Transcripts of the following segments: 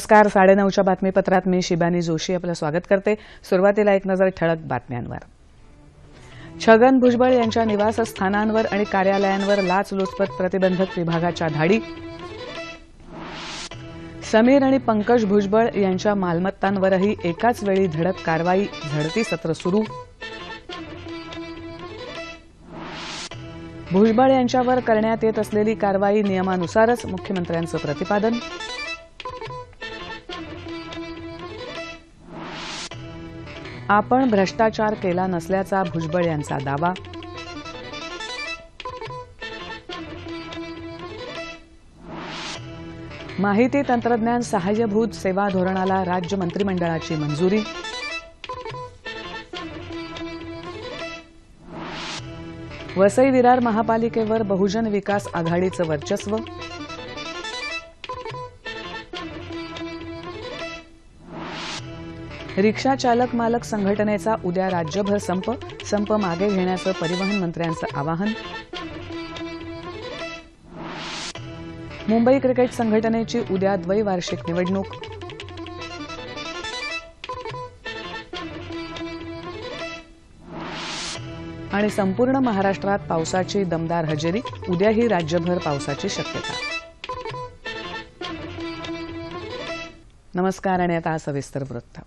नमस्कार साडेनऊच्या बातमीपत्रात मी शिबानी जोशी आपलं स्वागत करते. सुरुवातीला एक नजर ठळक बातम्यांवर. छगन भुजबळ यांच्या निवासस्थानांवर आणि कार्यालयांवर लाचलुचपत प्रतिबंधक विभागाच्या धाडी. समीर आणि पंकज भुजबळ यांच्या मालमत्तांवरही एकाच वेळी धडक कारवाई झडती सत्र सुरू. भुजबळ यांच्यावर करण्यात येत असलेली कारवाई नियमानुसारच मुख्यमंत्र्यांचं प्रतिपादन. आपण भ्रष्टाचार केला नसल्याचा भुजबळ यांचा दावा. माहिती तंत्रज्ञान सहाय्यभूत सेवा धोरणाला राज्य मंत्रिमंडळाची मंजुरी. वसई विरार महापालिकेवर बहुजन विकास आघाडीचं वर्चस्व. रिक्षा चालक मालक संघटनेचा उद्या राज्यभर संप संप मागे घेण्याचं परिवहन मंत्र्यांचं आवाहन. मुंबई क्रिकेट संघटनेची उद्या द्वैवार्षिक निवडणूक. आणि संपूर्ण महाराष्ट्रात पावसाची दमदार हजेरी उद्याही राज्यभर पावसाची शक्यता. नमस्कार आणि आता सविस्तर वृत्त.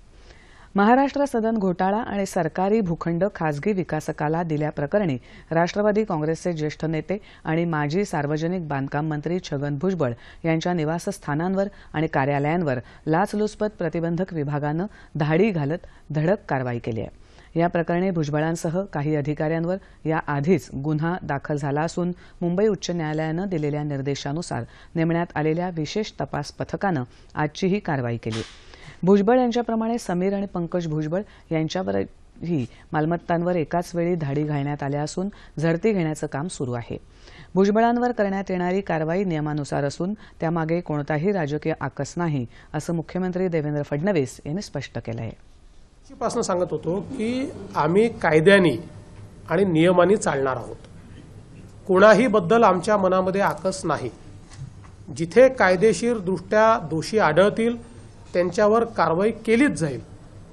महाराष्ट्र सदन घोटाळा आणि सरकारी भूखंड खासगी विकासकाला दिल्याप्रकरणी राष्ट्रवादी काँग्रेसचे ज्येष्ठ नेते आणि माजी सार्वजनिक बांधकाम मंत्री छगन भुजबळ यांच्या निवासस्थानांवर आणि कार्यालयांवर लाचलुचपत प्रतिबंधक विभागानं धाडी घालत धडक कारवाई केली आहे. या प्रकरणी भुजबळांसह काही अधिकाऱ्यांवर याआधीच गुन्हा दाखल झाला असून मुंबई उच्च न्यायालयानं दिलेल्या निर्देशानुसार नेमण्यात आलेल्या विशेष तपास पथकानं आजची ही कारवाई केली. भुजबळ यांच्याप्रमाणे समीर आणि पंकज भुजबळ यांच्यावरही मालमत्तांवर एकाच वेळी धाडी घालण्यात आल्या असून झडती घेण्याचं काम सुरू आहे. भुजबळांवर करण्यात येणारी कारवाई नियमानुसार असून त्यामागे कोणताही राजकीय आकस नाही असं मुख्यमंत्री देवेंद्र फडणवीस यांनी स्पष्ट केलं आहे पासून सांगत होतो की आम्ही कायद्याने आणि नियमाने चालणार आहोत. कोणाही बद्दल आमच्या मनामध्ये आकस नाही. जिथे कायदेशीर दृष्ट्या दोषी आढळतील त्यांच्यावर कारवाई केलीच जाईल.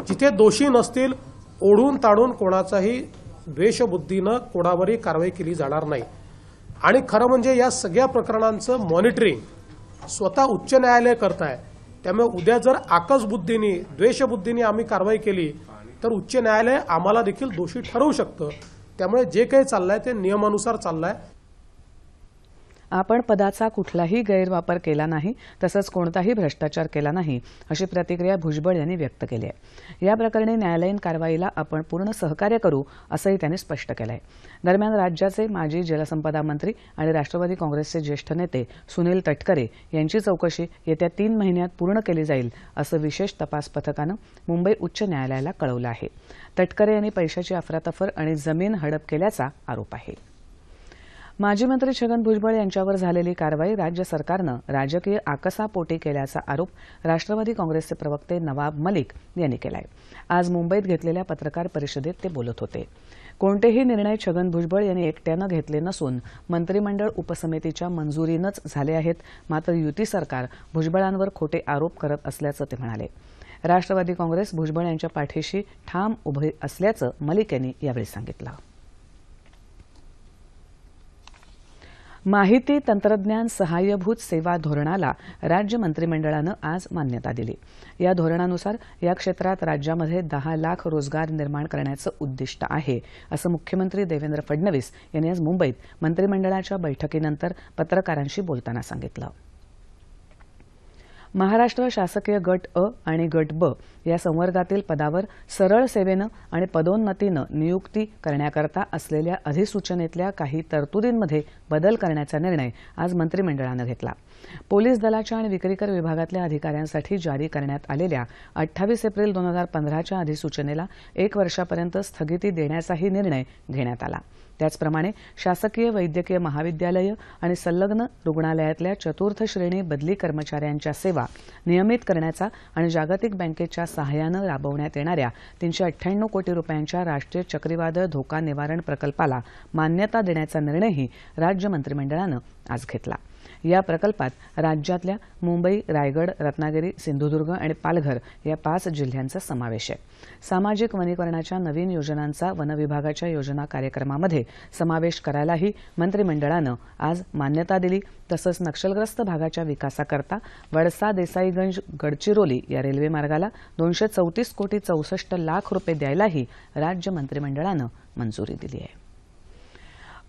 जिथे दोषी नसतील ओढून ताडून कोणाचाही द्वेषबुद्धीनं कोणावरही कारवाई केली जाणार नाही. आणि खरं म्हणजे या सगळ्या प्रकरणांचं मॉनिटरिंग स्वतः उच्च न्यायालय करत आहे त्यामुळे उद्या जर आकस बुद्धीने द्वेषबुद्धीने आम्ही कारवाई केली तर उच्च न्यायालय आम्हाला देखील दोषी ठरवू शकतं. त्यामुळे जे काही चाललंय ते नियमानुसार चाललंय. आपण पदाचा कुठलाही गैरवापर केला नाही तसंच कोणताही भ्रष्टाचार केला नाही अशी प्रतिक्रिया भुजबळ यांनी व्यक्त केली आहे. या प्रकरणी न्यायालयीन कारवाईला आपण पूर्ण सहकार्य करू असंही त्यांनी स्पष्ट केलं आहे दरम्यान राज्याचे माजी जलसंपदा मंत्री आणि राष्ट्रवादी काँग्रेसचे ज्येष्ठ नेते सुनील तटकरे यांची चौकशी येत्या तीन महिन्यात पूर्ण केली जाईल असं विशेष तपास पथकानं मुंबई उच्च न्यायालयाला कळवलं आहे. तटकरे यांनी पैशाची अफरातफर आणि जमीन हडप केल्याचा आरोप आहे. माजी मंत्री छगन भुजबळ यांच्यावर झालेली कारवाई राज्य सरकारनं राजकीय आकसापोटी केल्याचा आरोप राष्ट्रवादी काँग्रेसचे प्रवक्ते नवाब मलिक यांनी केलाय. आज मुंबईत घेतलेल्या पत्रकार परिषदेत ते बोलत होते. कोणतेही निर्णय छगन भुजबळ यांनी एकट्यानं घेतले नसून मंत्रिमंडळ उपसमितीच्या मंजुरीनंच झाले आहेत मात्र युती सरकार भुजबळांवर खोटे आरोप करत असल्याचं ते म्हणाले. राष्ट्रवादी काँग्रेस भुजबळ यांच्या पाठीशी ठाम उभे असल्याचं मलिक यांनी यावेळी सांगितलं. माहिती तंत्रज्ञान सहाय्यभूत सेवा धोरणाला राज्य मंत्रिमंडळानं आज मान्यता दिली. या धोरणानुसार या क्षेत्रात राज्यामध्ये दहा लाख रोजगार निर्माण करण्याचं उद्दिष्ट आहे असं मुख्यमंत्री देवेंद्र फडणवीस यांनी आज मुंबईत मंत्रिमंडळाच्या बैठकीनंतर पत्रकारांशी बोलताना सांगितलं. महाराष्ट्र शासकीय गट अ आणि गट ब या संवर्गातील पदावर सरळ सेवेनं आणि पदोन्नतीनं नियुक्ती करण्याकरता असलेल्या अधिसूचनेतल्या काही तरतुदींमध्ये बदल करण्याचा निर्णय आज मंत्रिमंडळानं घेतला. पोलीस दलाच्या आणि विक्रीकर विभागातल्या अधिकाऱ्यांसाठी जारी करण्यात आलेल्या अठ्ठावीस एप्रिल दोन हजार पंधराच्या अधिसूचनेला एक वर्षापर्यंत स्थगिती देण्याचाही निर्णय घेण्यात आला. त्याचप्रमाणे शासकीय वैद्यकीय महाविद्यालयं आणि संलग्न रुग्णालयातल्या चतुर्थ श्रेणी बदली कर्मचाऱ्यांच्या सेवा नियमित करण्याचा आणि जागतिक बँकेच्या सहाय्यानं राबवण्यात येणाऱ्या तीनशे अठ्ठ्याण्णव कोटी रुपयांच्या राष्ट्रीय चक्रीवादळ धोका निवारण प्रकल्पाला मान्यता देण्याचा निर्णयही राज्य मंत्रिमंडळानं आज घेतला. या प्रकल्पात राज्यातल्या मुंबई रायगड रत्नागिरी सिंधुदुर्ग आणि पालघर या पाच जिल्ह्यांचा समावेश आहे. सामाजिक वनीकरणाच्या नवीन योजनांचा वनविभागाच्या योजना कार्यक्रमामध्ये समावेश करायलाही मंत्रिमंडळानं आज मान्यता दिली. तसंच नक्षलग्रस्त भागाच्या विकासाकरता वडसा देसाईगंज गडचिरोली या रेल्वे मार्गाला दोनशे चौतीस कोटी चौसष्ट लाख रुपये द्यायलाही राज्य मंत्रिमंडळानं मंजुरी दिली आहे.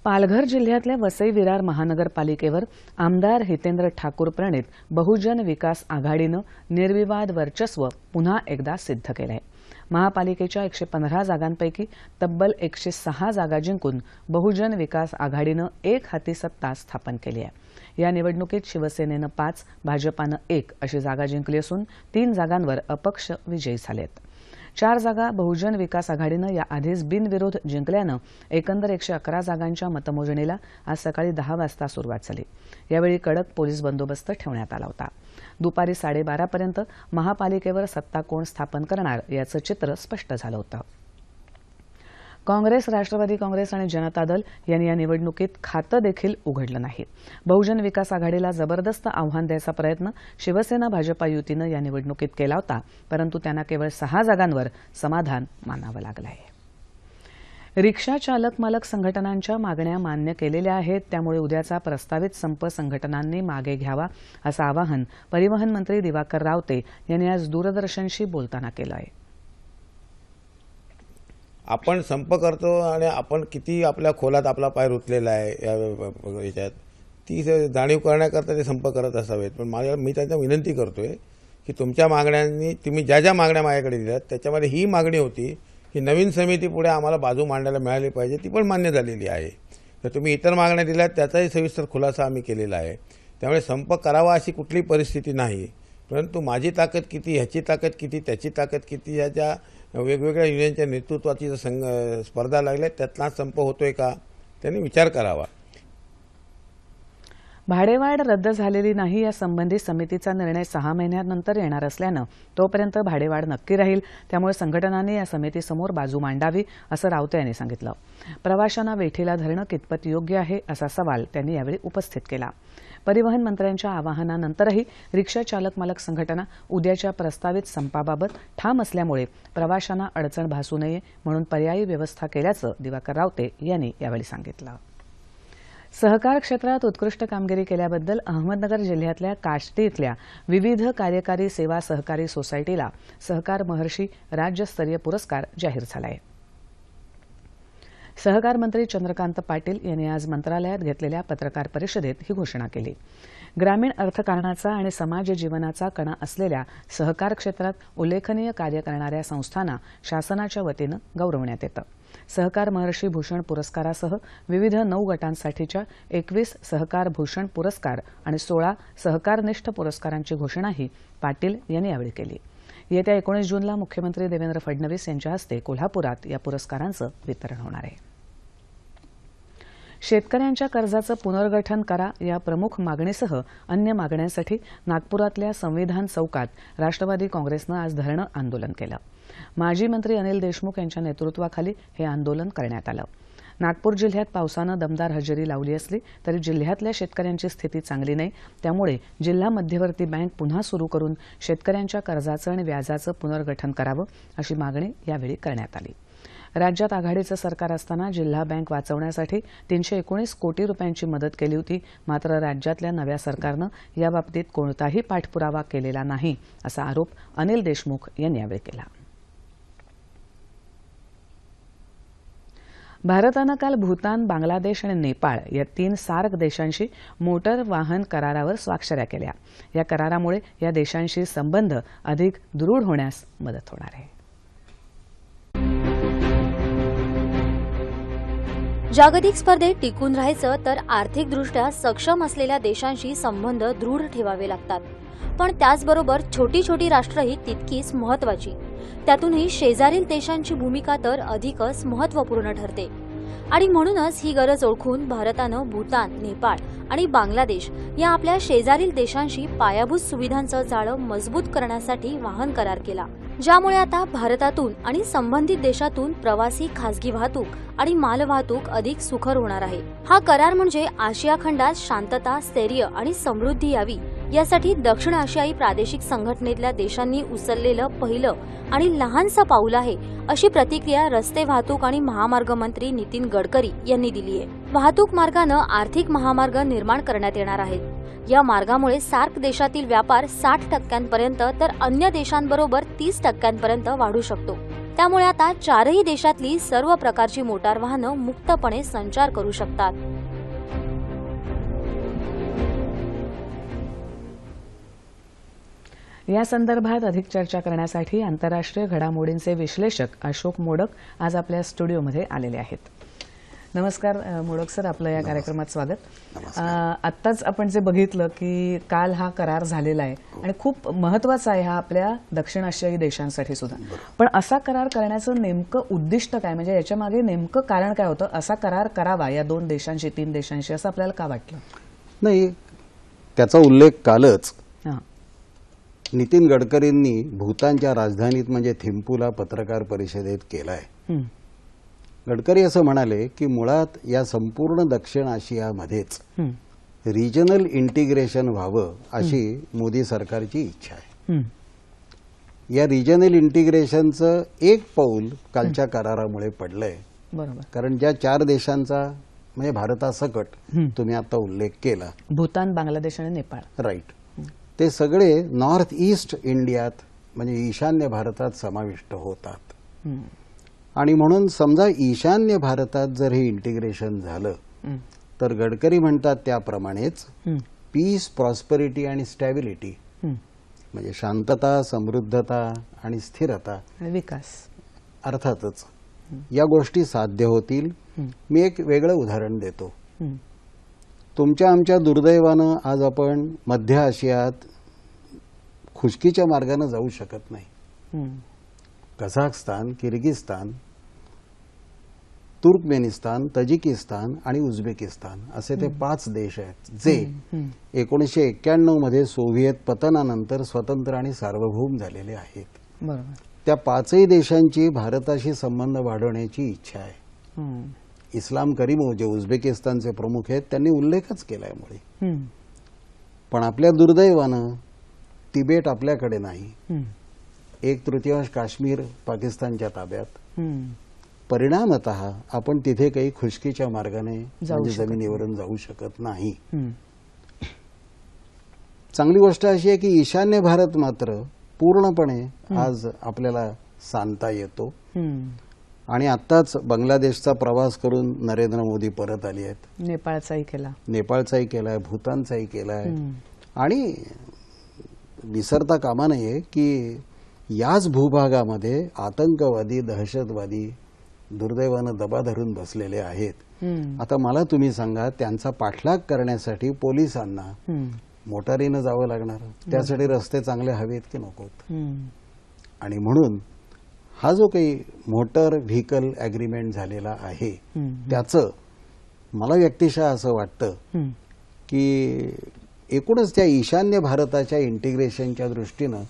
पालघर जिल्ह्यातल्या वसई विरार महानगरपालिकेवर आमदार हितेंद्र ठाकूर प्रणित बहुजन विकास आघाडीनं निर्विवाद वर्चस्व पुन्हा एकदा सिद्ध केलं आहे महापालिकेच्या एकशे पंधरा जागांपैकी तब्बल एकशे सहा जागा जिंकून बहुजन विकास आघाडीनं एक हाती सत्ता स्थापन केली आहे. या निवडणुकीत शिवसेनेनं पाच भाजपानं एक अशी जागा जिंकली असून तीन जागांवर अपक्ष विजयी झालेत. चार जागा बहुजन विकास आघाडीनं या आधीच बिनविरोध जिंकल्यानं एकंदर एकशे अकरा जागांच्या मतमोजणीला आज सकाळी दहा वाजता सुरुवात झाली. यावेळी कडक पोलीस बंदोबस्त ठेवण्यात आला होता. दुपारी साडेबारापर्यंत महापालिकेवर सत्ता कोण स्थापन करणार याचं चित्र स्पष्ट झालं होतं. काँग्रेस राष्ट्रवादी काँग्रेस आणि जनता दल यांनी या निवडणुकीत खातं देखील उघडलं नाही. बहुजन विकास आघाडीला जबरदस्त आव्हान द्यायचा प्रयत्न शिवसेना भाजपा युतीनं या निवडणुकीत केला होता परंतु त्यांना केवळ सहा जागांवर समाधान मानावं लागलं आहे रिक्षा चालक मालक संघटनांच्या मागण्या मान्य केलेल्या आहेत त्यामुळे उद्याचा प्रस्तावित संप संघटनांनी मागे घ्यावा असं आवाहन परिवहन मंत्री दिवाकर रावते यांनी आज दूरदर्शनशी बोलताना केलं आहे आपण संप करतो आणि आपण किती आपल्या खोलात आपला पाय रुतलेला आहे या याच्यात. ती जाणीव करण्याकरता ते संप करत असावेत. पण माझ्या मी त्यांना विनंती करतोय की तुमच्या मागण्यांनी तुम्ही ज्या ज्या मागण्या माझ्याकडे दिल्यात त्याच्यामध्ये ही मागणी होती की नवीन समिती पुढे आम्हाला बाजू मांडायला मिळाली पाहिजे ती पण मान्य झालेली आहे. तर तुम्ही इतर मागण्या दिल्यात त्याचाही सविस्तर खुलासा आम्ही केलेला आहे. त्यामुळे संप करावा अशी कुठली परिस्थिती नाही. परंतु माझी ताकद किती ह्याची ताकद किती त्याची ताकद किती ह्याच्या वेगवेगळ्या युनियनच्या नेतृत्वाची जर संघ स्पर्धा लागल्या त्यातला संप होतोय का? त्यांनी विचार करावा. भाडेवाढ रद्द झालेली नाही यासंबंधी समितीचा निर्णय सहा महिन्यानंतर येणार असल्यानं तोपर्यंत भाडेवाढ नक्की राहील. त्यामुळे संघटनांनी या समितीसमोर बाजू मांडावी असं रावते यांनी सांगितलं. प्रवाशांना वेठीला धरणं कितपत योग्य आहे असा सवाल त्यांनी यावेळी उपस्थित केला. परिवहन मंत्र्यांच्या आवाहनानंतरही रिक्षा चालक मालक संघटना उद्याच्या प्रस्तावित संपाबाबत ठाम असल्यामुळे प्रवाशांना अडचण भासू नये म्हणून पर्यायी व्यवस्था केल्याचं दिवाकर रावते यांनी यावेळी सांगितलं. सहकार क्षेत्रात उत्कृष्ट कामगिरी केल्याबद्दल अहमदनगर जिल्ह्यातल्या काष्टी इथल्या विविध कार्यकारी सेवा सहकारी सोसायटीला सहकार महर्षी राज्यस्तरीय पुरस्कार जाहीर झाला आहे सहकार मंत्री चंद्रकांत पाटील यांनी आज मंत्रालयात घेतलेल्या पत्रकार परिषदेत ही घोषणा केली. ग्रामीण अर्थकारणाचा आणि समाज जीवनाचा कणा असलेल्या सहकार क्षेत्रात उल्लेखनीय कार्य करणाऱ्या संस्थांना शासनाच्या वतीनं गौरवण्यात येतं. सहकार महर्षी भूषण पुरस्कारासह विविध नऊ गटांसाठीच्या एकवीस सहकार भूषण पुरस्कार आणि सोळा सहकारनिष्ठ पुरस्कारांची घोषणाही पाटील यांनी यावेळी केली. येत्या एकोणीस जूनला मुख्यमंत्री देवेंद्र फडणवीस यांच्या हस्ते कोल्हापुरात या पुरस्कारांचं वितरण होणार आहे. शेतकऱ्यांच्या कर्जाचं पुनर्गठन करा या प्रमुख मागणीसह अन्य मागण्यांसाठी नागपुरातल्या संविधान चौकात राष्ट्रवादी काँग्रेसनं आज धरणं आंदोलन केलं. माजी मंत्री अनिल देशमुख यांच्या नेतृत्वाखाली हे आंदोलन करण्यात आलं. नागपूर जिल्ह्यात पावसानं दमदार हजेरी लावली असली तरी जिल्ह्यातल्या शेतकऱ्यांची स्थिती चांगली नाही. त्यामुळे जिल्हा मध्यवर्ती बँक पुन्हा सुरू करून शेतकऱ्यांच्या कर्जाचं आणि व्याजाचं पुनर्गठन करावं अशी मागणी यावेळी करण्यात आली. राज्यात आघाडीचं सरकार असताना जिल्हा बँक वाचवण्यासाठी तीनशे एकोणीस कोटी रुपयांची मदत केली होती. मात्र राज्यातल्या नव्या सरकारनं याबाबतीत कोणताही पाठपुरावा केलेला नाही असा आरोप अनिल देशमुख यांनी यावेळी केला. भारतानं काल भूतान बांगलादेश आणि नेपाळ या तीन सार्क देशांशी मोटर वाहन करारावर स्वाक्षऱ्या केल्या. या करारामुळे या देशांशी संबंध अधिक दृढ होण्यास मदत होणार आहे. जागतिक स्पर्धेत टिकून राहायचं तर आर्थिकदृष्ट्या सक्षम असलेल्या देशांशी संबंध दृढ ठेवावे लागतात. पण त्याचबरोबर छोटी छोटी राष्ट्रही तितकीच महत्वाची त्यातूनही शेजारील देशांची भूमिका तर अधिकच महत्त्वपूर्ण ठरते. आणि म्हणूनच ही गरज ओळखून भारतानं भूतान नेपाळ आणि बांगलादेश या आपल्या शेजारील देशांशी पायाभूत सुविधांचं जाळं मजबूत करण्यासाठी वाहन करार केला ज्यामुळे आता भारतातून आणि संबंधित देशातून प्रवासी खासगी वाहतूक आणि मालवाहतूक अधिक सुखर होणार आहे. हा करार म्हणजे आशिया खंडात शांतता स्थैर्य आणि समृद्धी यावी यासाठी दक्षिण आशियाई प्रादेशिक संघटनेतल्या देशांनी उचललेलं पहिलं आणि लहानसं पाऊल आहे अशी प्रतिक्रिया रस्ते वाहतूक आणि महामार्ग मंत्री नितीन गडकरी यांनी दिली आहे. वाहतूक मार्गानं आर्थिक महामार्ग निर्माण करण्यात येणार आहेत. या मार्गामुळे सार्क देशातील व्यापार साठ टक्क्यांपर्यंत तर अन्य देशांबरोबर तीस टक्क्यांपर्यंत वाढू शकतो. त्यामुळे आता चारही देशातली सर्व प्रकारची मोटार वाहनं मुक्तपणे संचार करू शकतात. या संदर्भात अधिक चर्चा करण्यासाठी आंतरराष्ट्रीय घडामोडींचे विश्लेषक अशोक मोडक आज आपल्या स्टुडिओमध्ये आलेले आहेत. नमस्कार मोडक सर आपलं या कार्यक्रमात स्वागत. आत्ताच आपण जे बघितलं की काल हा करार झालेला आहे आणि खूप महत्त्वाचा आहे हा आपल्या दक्षिण आशियाई देशांसाठी सुद्धा. पण असा करार करण्याचं नेमकं उद्दिष्ट काय? म्हणजे याच्या मागे नेमकं कारण काय होतं? असा करार करावा या दोन देशांशी तीन देशांशी असं आपल्याला का वाटलं? नाही त्याचा उल्लेख कालच हां. नितीन गडकरींनी भूतानच्या राजधानीत म्हणजे थिम्पूला पत्रकार परिषदेत केलाय. हं. गडकरी असं म्हणाले की मुळात या संपूर्ण दक्षिण आशियामध्येच. रिजनल इंटिग्रेशन व्हावं अशी मोदी सरकारची इच्छा आहे. या रिजनल इंटिग्रेशनचं एक पाऊल कालच्या करारामुळे पडलंय. बरोबर. कारण ज्या चार देशांचा म्हणजे भारतासकट. तुम्ही आता उल्लेख केला. भूतान बांगलादेश आणि नेपाळ. राईट ते सगळे नॉर्थ ईस्ट इंडियात म्हणजे ईशान्य भारतात समाविष्ट होतात. आणि म्हणून समजा ईशान्य भारतात जर हे इंटिग्रेशन झालं. तर गडकरी म्हणतात त्याप्रमाणेच. पीस प्रॉस्पेरिटी आणि स्टॅबिलिटी. म्हणजे शांतता समृद्धता आणि स्थिरता विकास अर्थातच या गोष्टी साध्य होतील. मी एक वेगळं उदाहरण देतो. तुमच्या आमच्या दुर्दैवानं आज आपण मध्य आशियात खुशकीच्या मार्गाने जाऊ शकत नाही. कझाकस्तान किर्गिस्तान तुर्कमेनिस्तान तजिकिस्तान आणि उझबेकिस्तान असे ते पाच देश आहेत जे. एकोणीसशे एक्क्याण्णवमध्ये सोव्हिएत पतनानंतर स्वतंत्र आणि सार्वभौम झालेले आहेत त्या पाचही देशांची भारताशी संबंध वाढवण्याची इच्छा आहे. इस्लाम करीमो जे उझबेकिस्तानचे प्रमुख आहेत त्यांनी उल्लेखच केलाय मुळे. पण आपल्या दुर्दैवानं तिबेट आपल्याकडे नाही. एक तृतीयांश काश्मीर पाकिस्तानच्या ताब्यात. परिणामत आपण तिथे काही खुशकीच्या मार्गाने म्हणजे जमिनीवरून जाऊ शकत नाही. चांगली गोष्ट अशी आहे की ईशान्य भारत मात्र पूर्णपणे आज आपल्याला सांगता येतो. आणि आत्ताच बांगलादेशचा प्रवास करून नरेंद्र मोदी परत आली आहेत नेपाळचाही केला नेपाळचाही केलाय भूतानचाही केलाय. आणि विसरता कामा नये की याच भूभागामध्ये आतंकवादी दहशतवादी दुर्दैवानं दबा धरून बसलेले आहेत. आता मला तुम्ही सांगा त्यांचा पाठलाग करण्यासाठी पोलिसांना. मोटारीनं जावं लागणार त्यासाठी रस्ते चांगले हवेत की नकोत. आणि म्हणून हा जो काही मोटर व्हेकल अग्रीमेंट झालेला आहे. त्याचं मला व्यक्तिशः असं वाटतं. की एकूणच त्या ईशान्य भारताच्या इंटिग्रेशनच्या दृष्टीनं.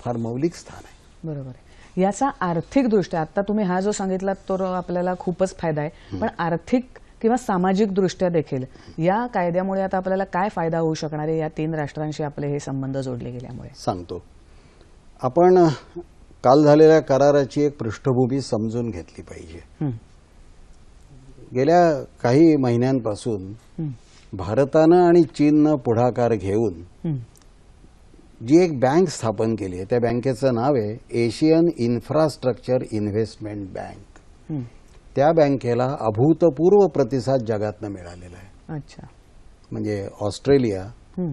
फार मौलिक स्थान आहे. बरोबर आहे. याचा आर्थिक दृष्ट्या आता तुम्ही हा जो सांगितला तो आपल्याला खूपच फायदा आहे. पण आर्थिक किंवा सामाजिक दृष्ट्या देखील या कायद्यामुळे आता आपल्याला काय फायदा होऊ शकणार आहे? या तीन राष्ट्रांशी आपले हे संबंध जोडले गेल्यामुळे. सांगतो. आपण काल झालेल्या कराराची एक पृष्ठभूमी समजून घेतली पाहिजे. गेल्या काही महिन्यांपासून. भारतानं आणि चीननं पुढाकार घेऊन. जी एक बँक स्थापन केली आहे त्या बँकेचं नाव आहे एशियन इन्फ्रास्ट्रक्चर इन्व्हेस्टमेंट बँक. त्या बँकेला अभूतपूर्व प्रतिसाद जगातनं मिळालेला आहे अच्छा म्हणजे ऑस्ट्रेलिया.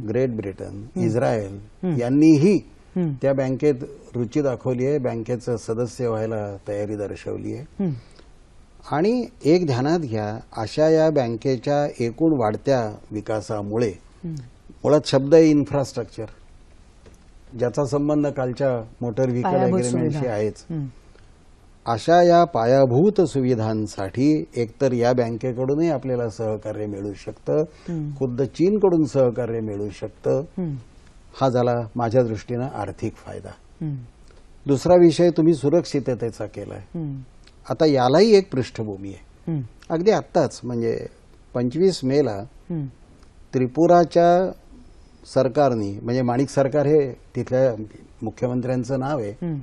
ग्रेट ब्रिटन इस्रायल यांनीही. त्या बँकेत रुची दाखवली आहे बँकेचं सदस्य व्हायला तयारी दर्शवली आहे. आणि एक ध्यानात घ्या अशा या बँकेच्या एकूण वाढत्या विकासामुळे. मुळात शब्द आहे इन्फ्रास्ट्रक्चर ज्याचा संबंध कालच्या मोटर व्हेकल अग्रीमेंटशी. आहेच. अशा या पायाभूत सुविधांसाठी एकतर या बँकेकडूनही आपल्याला सहकार्य मिळू शकतं खुद्द चीनकडून सहकार्य मिळू शकतं. हा झाला माझ्या दृष्टीनं आर्थिक फायदा. दुसरा विषय तुम्ही सुरक्षिततेचा केलाय. आता यालाही एक पृष्ठभूमी आहे. अगदी आत्ताच म्हणजे पंचवीस मेला त्रिपुराच्या सरकारनी म्हणजे माणिक सरकार हे तिथल्या मुख्यमंत्र्यांचं नाव आहे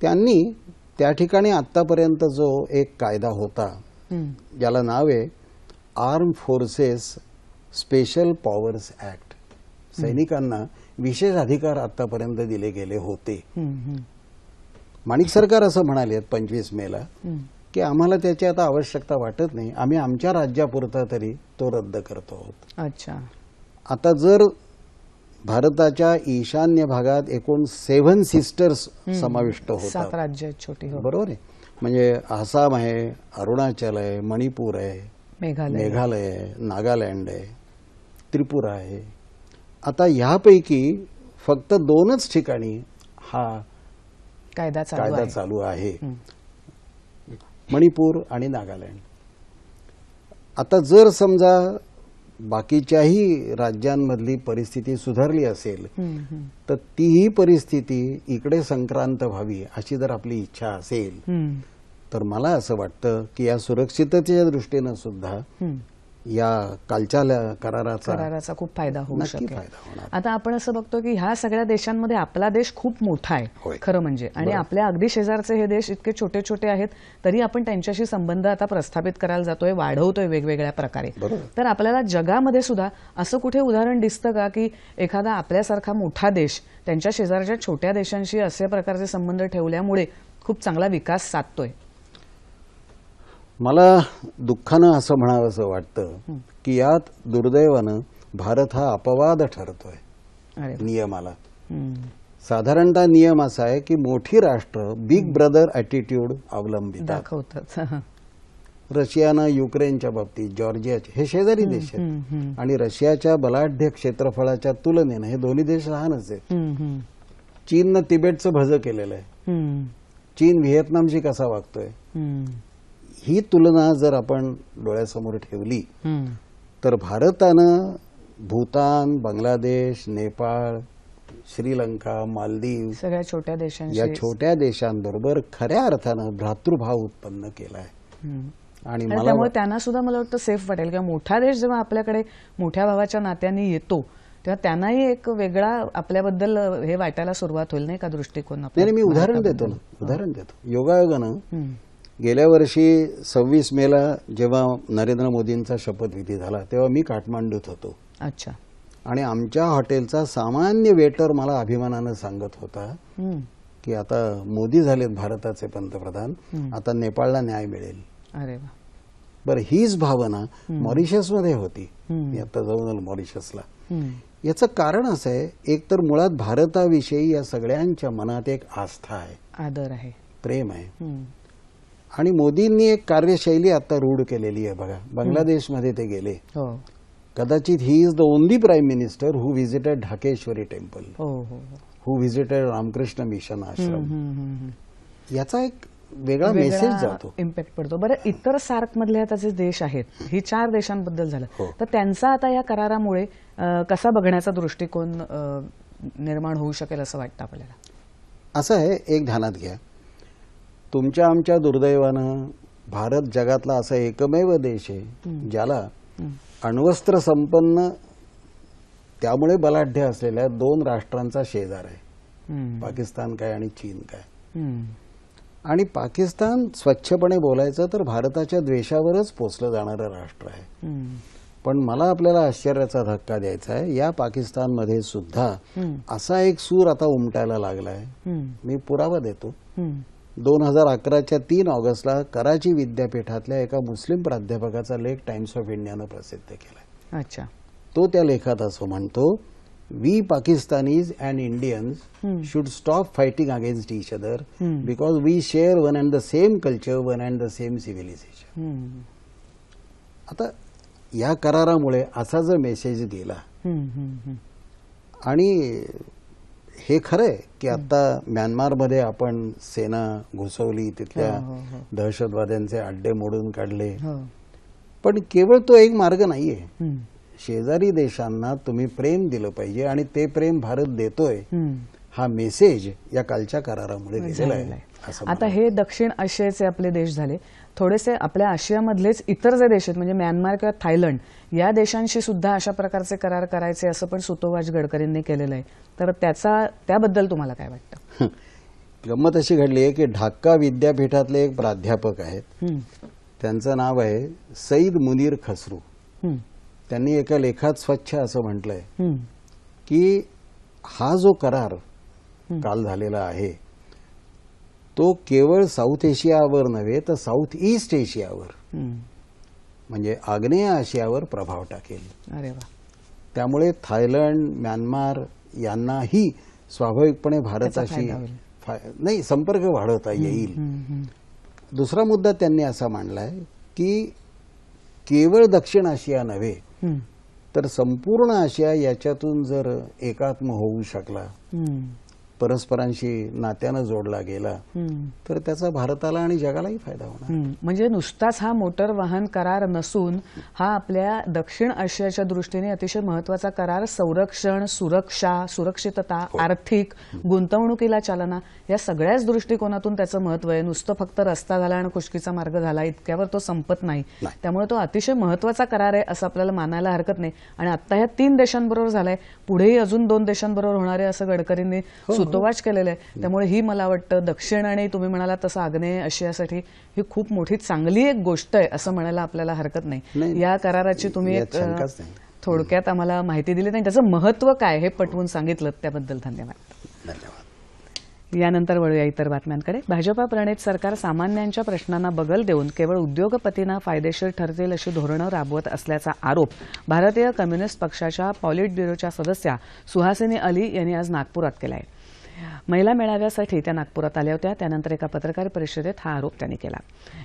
त्यांनी त्या ठिकाणी आतापर्यंत जो एक कायदा होता ज्याला नाव आहे arm forces special powers act सैनिकांना विशेष अधिकार आतापर्यंत दिले गेले होते. माणिक सरकार असं म्हणाले पंचवीस मेला की आम्हाला त्याची आता आवश्यकता वाटत नाही. आम्ही आमच्या राज्यापुरता तरी तो रद्द करतो आहोत. अच्छा. आता जर भारताच्या ईशान्य भागात एकूण सेव्हन सिस्टर्स समाविष्ट सात होतात. राज्य छोटी हो. बरोबर आहे. म्हणजे आसाम आहे अरुणाचल आहे मणिपूर आहे मेघालय. मेघालय आहे नागालँड आहे त्रिपुरा आहे. आता ह्यापैकी फक्त दोनच ठिकाणी हा कायदा चालू कायदा आहे. चालू आहे. मणिपूर आणि नागालँड. आता जर समजा बाकीच्याही राज्यांमधली परिस्थिती सुधारली असेल तर तीही परिस्थिती इकडे संक्रांत व्हावी अशी जर आपली इच्छा असेल तर मला असं वाटतं की या सुरक्षिततेच्या दृष्टीनं सुद्धा. या कालच्या कराराचा कराराचा खूप फायदा होऊ शकेल. आता आपण असं बघतो की ह्या सगळ्या देशांमध्ये आपला देश खूप मोठा आहे. खरं म्हणजे आणि आपल्या अगदी शेजारचे हे देश इतके छोटे छोटे आहेत तरी आपण त्यांच्याशी संबंध आता प्रस्थापित करायला जातोय वाढवतोय वेगवेगळ्या प्रकारे. तर आपल्याला जगामध्ये सुद्धा असं कुठे उदाहरण दिसतं का की एखादा आपल्यासारखा मोठा देश त्यांच्या शेजारच्या छोट्या देशांशी असे प्रकारचे संबंध ठेवल्यामुळे खूप चांगला विकास साधतोय मला दुःखानं असं म्हणावंसं वाटतं की यात दुर्दैवानं भारत हा अपवाद ठरतोय. नियमाला. साधारणतः नियम असा आहे की मोठी राष्ट्र बिग ब्रदर ॲटिट्यूड अवलंबितात. दाखवतात. रशियानं युक्रेनच्या बाबतीत जॉर्जियाचे हे शेजारी देश आहेत. आणि रशियाच्या बलाढ्य क्षेत्रफळाच्या तुलनेनं हे दोन्ही देश लहानच आहेत. चीननं तिबेटचं भजं केलेलं आहे. चीन व्हिएतनामशी कसा वागतोय? हं. तुलना जर आपण डोळ्यासमोर ठेवली. तर भारतानं भूतान बांगलादेश नेपाळ श्रीलंका मालदीव सगळ्या छोट्या देशांशी या छोट्या देशांबरोबर खऱ्या अर्थानं भ्रातृभाव उत्पन्न केलाय हं. आणि त्यामुळे त्यांना सुद्धा मला वाटतं सेफ वाटेल किंवा मोठा देश जेव्हा आपल्याकडे मोठ्या भावाच्या नात्याने येतो तेव्हा त्यांनाही एक वेगळा आपल्याबद्दल हे वाटायला सुरुवात होईल नाही का दृष्टिकोन मी उदाहरण. देतो ना उदाहरण देतो योगायोगानं. गेल्या वर्षी सव्वीस मेला जेव्हा नरेंद्र मोदींचा शपथविधी झाला तेव्हा मी काठमांडूत होतो. अच्छा. आणि आमच्या हॉटेलचा सामान्य वेटर मला अभिमानानं सांगत होता. की आता मोदी झालेत भारताचे पंतप्रधान आता नेपाळला न्याय मिळेल. अरे बरं हीच भावना मॉरिशसमध्ये होती. मी आता जाऊन आलो मॉरिशसला. याचं कारण असं आहे एक तर मुळात भारताविषयी या सगळ्यांच्या मनात एक आस्था आहे. आदर आहे. प्रेम आहे. आणि मोदींनी एक कार्यशैली आता रूढ केलेली आहे बघा. बांगलादेशमध्ये ते गेले. हो. कदाचित he is the only prime minister who visited Dhakeshwari temple हो व्हिजिटेड रामकृष्ण मिशन आश्रम. याचा एक वेगळा मेसेज जातो. इम्पॅक्ट पडतो. बरं इतर सार्क मधले आता जे देश आहेत ही चार देशांबद्दल झालं. हो. तर त्यांचा आता या करारामुळे कसा बघण्याचा दृष्टिकोन निर्माण होऊ शकेल असं वाटतं आपल्याला? असं आहे एक ध्यानात घ्या. तुमच्या आमच्या दुर्दैवानं भारत जगातला असा एकमेव देश आहे ज्याला अण्वस्त्र संपन्न त्यामुळे बलाढ्य असलेल्या दोन राष्ट्रांचा शेजार आहे. पाकिस्तान काय आणि चीन काय. आणि पाकिस्तान स्वच्छपणे बोलायचं तर भारताच्या द्वेषावरच पोचलं जाणारं राष्ट्र आहे. पण मला आपल्याला आश्चर्याचा धक्का द्यायचा आहे या पाकिस्तानमध्ये सुद्धा. असा एक सूर आता उमटायला लागलाय. मी पुरावा देतो. दोन हजार अकराच्या तीन ऑगस्टला कराची विद्यापीठातल्या एका मुस्लिम प्राध्यापकाचा लेख टाइम्स ऑफ इंडियानं प्रसिद्ध केला अच्छा तो त्या लेखात असं म्हणतो we Pakistanis and Indians should stop fighting against each other. Because we share one and the same culture one and the same civilisation. आता या करारामुळे असा जर मेसेज गेला. आणि हे खरं आहे की आता म्यानमारमध्ये आपण सेना घुसवली तिथल्या दहशतवाद्यांचे अड्डे मोडून काढले. हो. पण केवळ तो एक मार्ग नाहीये. शेजारी देशांना तुम्ही प्रेम दिलं पाहिजे आणि ते प्रेम भारत देतोय. हा मेसेज या कालच्या करारामुळे दिलेला आहे आता हे दक्षिण आशियाचे आपले देश झाले. थोडेसे आपल्या आशियामधलेच इतर जे देश आहेत म्हणजे म्यानमार किंवा थायलंड या देशांशी सुद्धा अशा प्रकारचे करार करायचे असं पण सुतोवाच गडकरींनी केलेलं आहे तर त्याचा त्याबद्दल तुम्हाला काय वाटतं गंमत अशी घडली आहे की ढाका विद्यापीठातले एक प्राध्यापक आहेत. त्यांचं नाव आहे सईद मुनीर खसरू. त्यांनी एका लेखात स्वच्छ असं म्हटलंय. की हा जो करार काल झालेला आहे तो केवळ साऊथ एशियावर नव्हे तर साऊथ ईस्ट एशियावर. म्हणजे आग्नेय आशियावर प्रभाव टाकेल अरे वा त्यामुळे थायलंड म्यानमार यांनाही स्वाभाविकपणे भारताशी नाही संपर्क वाढवता येईल. दुसरा मुद्दा त्यांनी असा मांडलाय की केवळ दक्षिण आशिया नव्हे. तर संपूर्ण आशिया याच्यातून जर एकात्म होऊ शकला. परस्परांशी नात्यानं जोडला गेला. तर त्याचा भारताला आणि जगालाही फायदा होणार. म्हणजे नुसताच हा मोटर वाहन करार नसून हा आपल्या दक्षिण आशियाच्या दृष्टीने अतिशय महत्त्वाचा करार संरक्षण सुरक्षा सुरक्षितता आर्थिक गुंतवणुकीला चालना या सगळ्याच दृष्टिकोनातून त्याचं महत्त्व आहे. नुसतं फक्त रस्ता झाला आणि खुशकीचा मार्ग झाला इतक्यावर तो संपत नाही. नाही. त्यामुळे तो अतिशय महत्त्वाचा करार आहे असं आपल्याला मानायला हरकत नाही. आणि आता ह्या तीन देशांबरोबर झालाय. पुढेही अजून दोन देशांबरोबर होणार आहे असं गडकरींनी सुतोवाच केलेलं आहे. त्यामुळे ही मला वाटतं दक्षिण आणि तुम्ही म्हणाला तसं आग्नेय आशियासाठी ही खूप मोठी चांगली एक गोष्ट आहे असं म्हणायला आपल्याला हरकत नाही. या कराराची तुम्ही एक. थोडक्यात आम्हाला माहिती दिली नाही. त्याचं महत्त्व काय हे पटवून सांगितलं त्याबद्दल धन्यवाद. धन्यवाद. यानंतर वळूया इतर बातम्यांकडे. भाजपा प्रणित सरकार सामान्यांच्या प्रश्नांना बगल देऊन केवळ उद्योगपतींना फायदेशीर ठरतील अशी धोरणं राबवत असल्याचा आरोप भारतीय कम्युनिस्ट पक्षाच्या पॉलिट ब्युरोच्या सदस्या सुहासिनी अली यांनी आज नागपुरात केला आहे महिला मेळाव्यासाठी त्या नागपुरात आल्या होत्या. त्यानंतर एका पत्रकार परिषदेत हा आरोप त्यांनी केला.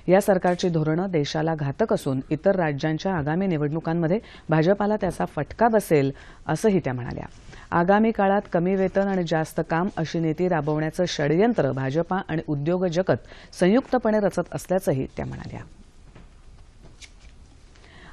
या सरकारची धोरणं देशाला घातक असून इतर राज्यांच्या आगामी निवडणुकांमध्ये भाजपाला त्याचा फटका बसेल असंही त्या म्हणाल्या. आगामी काळात कमी वेतन आणि जास्त काम अशी नीती राबवण्याचं षडयंत्र भाजपा आणि उद्योग जगत संयुक्तपणे रचत असल्याचंही त्या म्हणाल्या.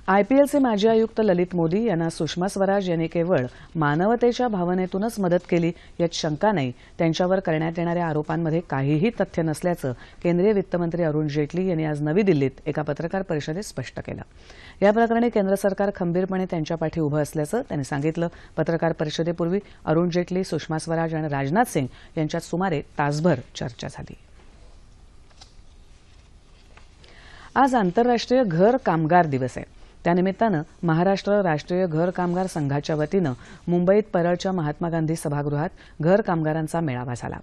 आयपीएलचे माजी आयुक्त ललित मोदी यांना सुषमा स्वराज यांनी केवळ मानवतेच्या भावनेतूनच मदत केली यात शंका नाही. त्यांच्यावर करण्यात येणाऱ्या आरोपांमध्ये काहीही तथ्य नसल्याचं केंद्रीय वित्तमंत्री अरुण जेटली यांनी आज नवी दिल्लीत एका पत्रकार परिषदेत स्पष्ट केलं. या प्रकरणी केंद्र सरकार खंबीरपणे त्यांच्या पाठी उभं असल्याचं त्यांनी सांगितलं. पत्रकार परिषदेपूर्वी अरुण जेटली सुषमा स्वराज आणि राजनाथ सिंग यांच्यात सुमारे तासभर चर्चा झाली. आज आंतरराष्ट्रीय घर कामगार दिवस आहे. त्यानिमित्तानं महाराष्ट्र राष्ट्रीय घर कामगार संघाच्या वतीनं मुंबईत परळच्या महात्मा गांधी सभागृहात घर कामगारांचा मेळावा झाला.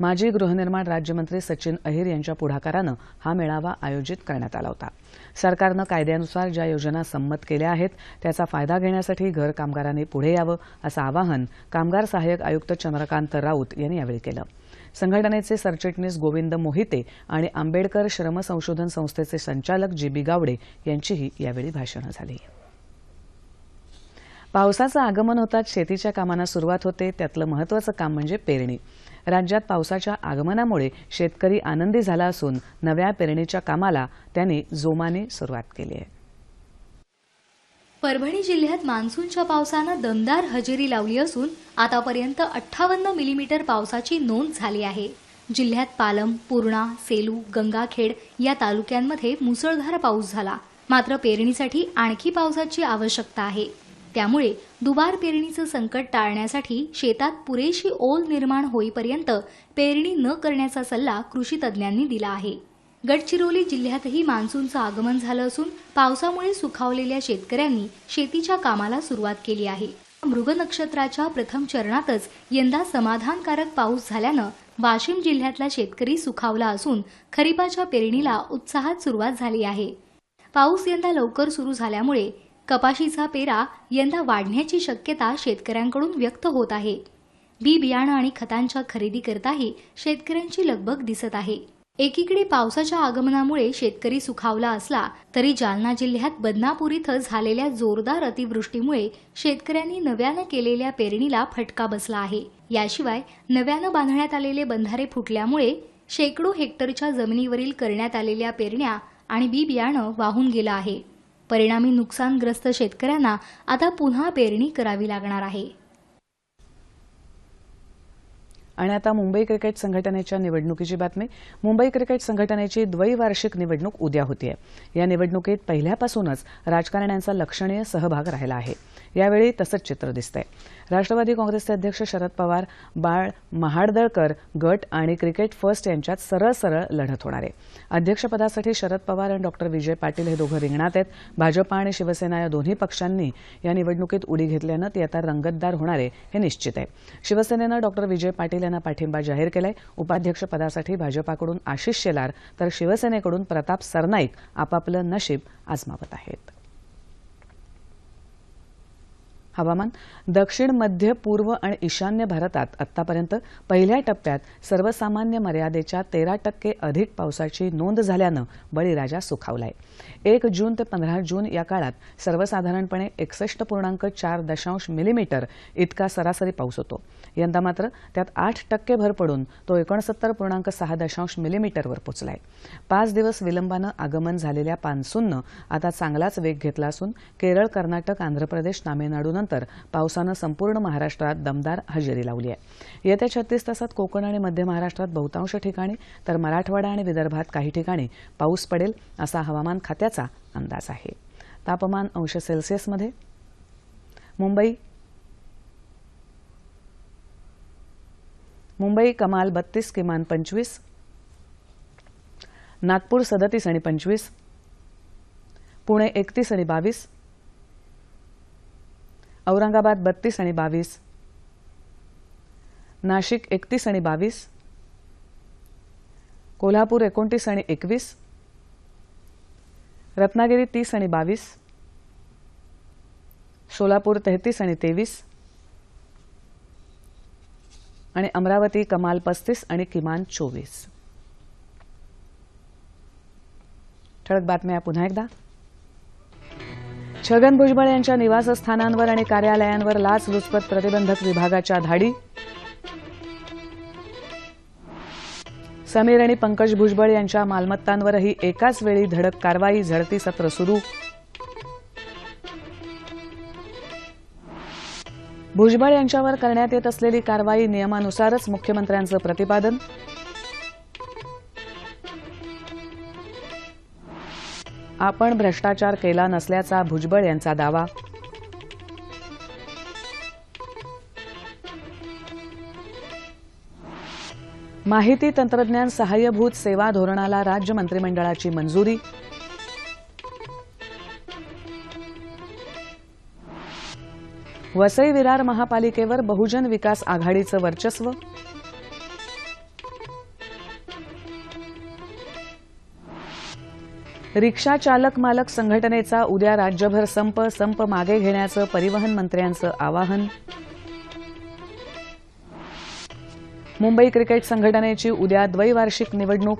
माजी गृहनिर्माण राज्यमंत्री सचिन अहिर यांच्या पुढाकारानं हा मेळावा आयोजित करण्यात आला होता. सरकारनं कायद्यानुसार ज्या योजना संमत केल्या आहेत त्याचा फायदा घेण्यासाठी घर कामगारांनी पुढे यावं असं आवाहन कामगार सहाय्यक आयुक्त चंद्रकांत राऊत यांनी यावेळी केलं. संघटनेचे सरचिटणीस गोविंद मोहिते आणि आंबेडकर श्रम संशोधन संस्थेचे संचालक जी बी गावडे यांचीही यावेळी भाषणं झाली. पावसाचं आगमन होताच शेतीच्या कामांना सुरुवात होते. त्यातलं महत्वाचं काम म्हणजे पेरणी. राज्यात पावसाच्या आगमनामुळे शेतकरी आनंदी झाला असून नव्या पेरणीच्या कामाला त्यांनी जोमाने सुरुवात केली आहे. परभणी जिल्ह्यात मान्सूनच्या पावसानं दमदार हजेरी लावली असून आतापर्यंत अठ्ठावन्न मिलीमीटर पावसाची नोंद झाली आहे. जिल्ह्यात पालम पूर्णा सेलू गंगाखेड या तालुक्यांमध्ये मुसळधार पाऊस झाला. मात्र पेरणीसाठी आणखी पावसाची आवश्यकता आहे. त्यामुळे दुबार पेरणीचं संकट टाळण्यासाठी शेतात पुरेशी ओल निर्माण होईपर्यंत पेरणी न करण्याचा सल्ला कृषी तज्ज्ञांनी दिला आहे. गडचिरोली जिल्ह्यातही मान्सूनचं आगमन झालं असून पावसामुळे सुखावलेल्या शेतकऱ्यांनी शेतीच्या कामाला सुरुवात केली आहे. मृग नक्षत्राच्या प्रथम चरणातच यंदा समाधानकारक पाऊस झाल्यानं वाशिम जिल्ह्यातला शेतकरी सुखावला असून खरीपाच्या पेरणीला उत्साहात सुरुवात झाली आहे. पाऊस यंदा लवकर सुरू झाल्यामुळे कपाशीचा पेरा यंदा वाढण्याची शक्यता शेतकऱ्यांकडून व्यक्त होत आहे. बी बियाणं आणि खतांच्या खरेदीकरताही शेतकऱ्यांची लगबग दिसत आहे. एकीकडे पावसाच्या आगमनामुळे शेतकरी सुखावला असला तरी जालना जिल्ह्यात बदनापूर इथं झालेल्या जोरदार अतिवृष्टीमुळे शेतकऱ्यांनी नव्यानं केलेल्या पेरणीला फटका बसला आहे. याशिवाय नव्यानं बांधण्यात आलेले बंधारे फुटल्यामुळे शेकडो हेक्टरच्या जमिनीवरील करण्यात आलेल्या पेरण्या आणि बी बियाणं वाहून गेलं आहे. परिणामी नुकसानग्रस्त शेतकऱ्यांना आता पुन्हा पेरणी करावी लागणार आहे. आणि आता मुंबई क्रिकेट संघटनेच्या निवडणुकीची बातमी. मुंबई क्रिकेट संघटनेची द्वैवार्षिक निवडणूक उद्या होतीये. या निवडणुकीत पहिल्यापासूनच राजकारण्यांचा लक्षणीय सहभाग राहिला आहे. यावेळी तसंच चित्र दिसतंय. राष्ट्रवादी काँग्रेसचे अध्यक्ष शरद पवार बाळ महाडदळकर गट आणि क्रिकेट फर्स्ट यांच्यात सरळ सरळ लढत होणार आहे. अध्यक्षपदासाठी शरद पवार आणि डॉक्टर विजय पाटील हे दोघं रिंगणात आहेत. भाजपा आणि शिवसेना या दोन्ही पक्षांनी या निवडणुकीत उडी घेतल्यानं ती आता रंगतदार होणार आहे हे निश्चित आहे. शिवसेनेनं डॉक्टर विजय पाटील यांना पाठिंबा जाहीर केलाय. उपाध्यक्षपदासाठी भाजपाकडून आशिष शेलार तर शिवसेनेकडून प्रताप सरनाईक आपापलं नशीब आजमावत आहेत. हवामान दक्षिण मध्य पूर्व आणि ईशान्य भारतात आतापर्यंत पहिल्या टप्प्यात सर्वसामान्य मर्यादेच्या तेरा टक्के अधिक पावसाची नोंद झाल्यानं बळीराजा सुखावलाय. एक जून ते पंधरा जून या काळात सर्वसाधारणपणे एकसष्ट पूर्णांक चार दशांश मिलीमीटर इतका सरासरी पाऊस होतो. यंदा मात्र त्यात आठ टक्के भर पडून तो एकोणसत्तर पूर्णांक सहा दशांश मिलीमीटरवर पोचलाय. पाच दिवस विलंबानं आगमन झालेल्या पान्सूननं आता चांगलाच वेग घेतला असून केरळ कर्नाटक आंध्र प्रदेश तामिळनाडूनं तामिळनाडूनंतर पावसानं संपूर्ण महाराष्ट्रात दमदार हजेरी लावली आहे. येत्या छत्तीस तासात कोकण आणि मध्य महाराष्ट्रात बहुतांश ठिकाणी तर मराठवाडा आणि विदर्भात काही ठिकाणी पाऊस पडेल असा हवामान खात्याचा अंदाज आहे. तापमान अंश सेल्सिअसमध्ये. मुंबई. मुंबई कमाल बत्तीस किमान पंचवीस. नागपूर सदतीस आणि पंचवीस. पुणे एकतीस आणि बावीस. औरंगाबाद बत्तीस आणि बावीस. नाशिक एकतीस आणि बावीस. कोल्हापूर एकोणतीस आणि एकवीस. रत्नागिरी तीस आणि बावीस. सोलापूर तेहतीस आणि तेवीस. आणि अमरावती कमाल पस्तीस आणि किमान चोवीस. ठळक बातम्या पुन्हा एकदा. छगन भुजबळ यांच्या निवासस्थानांवर आणि कार्यालयांवर लाचलुचपत प्रतिबंधक विभागाच्या धाडी. समीर आणि पंकज भुजबळ यांच्या मालमत्तांवरही एकाच वेळी धडक कारवाई झडती सत्र सुरू. भुजबळ यांच्यावर करण्यात येत असलेली कारवाई नियमानुसारच मुख्यमंत्र्यांचं प्रतिपादन. आपण भ्रष्टाचार केला नसल्याचा भुजबळ यांचा दावा. माहिती तंत्रज्ञान सहाय्यभूत सेवा धोरणाला राज्य मंत्रिमंडळाची मंजुरी. वसई विरार महापालिकेवर बहुजन विकास आघाडीचं वर्चस्व. रिक्षा चालक मालक संघटनेचा उद्या राज्यभर संप संप मागे घेण्याचं परिवहन मंत्र्यांचं आवाहन. मुंबई क्रिकेट संघटनेची उद्या द्वैवार्षिक निवडणूक.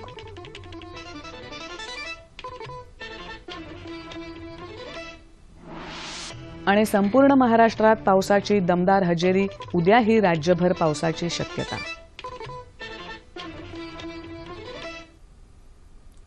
आणि संपूर्ण महाराष्ट्रात पावसाची दमदार हजेरी उद्याही राज्यभर पावसाची शक्यता.